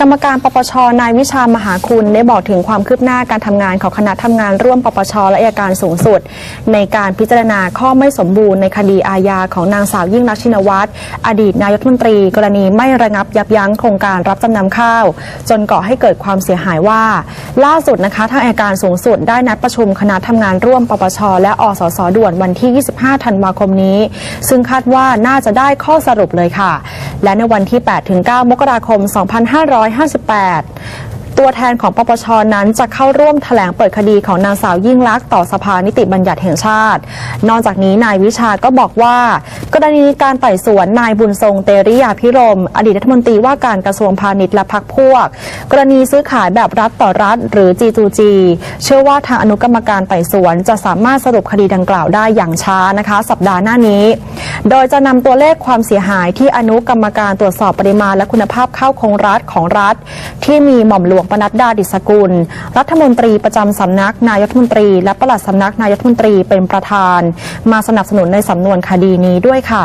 กรรมการปปช นายวิชามหาคุณได้บอกถึงความคืบหน้าการทำงานของคณะทำงานร่วมปปช และอัยการสูงสุด ในการพิจารณาข้อไม่สมบูรณ์ในคดีอาญาของนางสาวยิ่งรักษณ์ชินวัตรอดีตนายกรัฐมนตรี กรณีไม่ระงับยับยั้งโครงการรับจำนำข้าว จนก่อให้เกิดความเสียหายว่า ล่าสุดนะคะทางอัยการสูงสุดได้นัดประชุมคณะทำงานร่วมปปช และอสสด่วนวันที่ 25 ธันวาคมนี้ ซึ่งคาดว่าน่าจะได้ข้อสรุปเลยค่ะ และในวันที่ 8-9 มกราคม 2558 ตัวแทนของปปชนั้นจะเข้าร่วมแถลงเปิดคดีของนางสาวยิ่งลักษณ์ต่อสภานิติบัญญัติแห่งชาติ นอกจากนี้นายวิชาก็บอกว่า กรณีการไต่สวนนายบุญทรงเตริยาพิรม อดีตรัฐมนตรีว่าการกระทรวงพาณิชย์และพักพวก กรณีซื้อขายแบบรัฐต่อรัฐ หรือ G2G เชื่อว่าทางอนุกรรมการไต่สวนจะสามารถสรุปคดีดังกล่าวได้อย่างช้านะคะ สัปดาห์หน้านี้ โดยจะนำตัวเลขความเสียหายที่อนุกรรมการตรวจสอบปริมาณและคุณภาพข้าวคงรัฐของรัฐ ที่มีหม่อมหลวงปนัดดาดิสกุล รัฐมนตรีประจำสำนักนายกรัฐมนตรี และปลัดสำนักนายกรัฐมนตรีเป็นประธาน มาสนับสนุนในสำนวนคดีนี้ด้วยค่ะ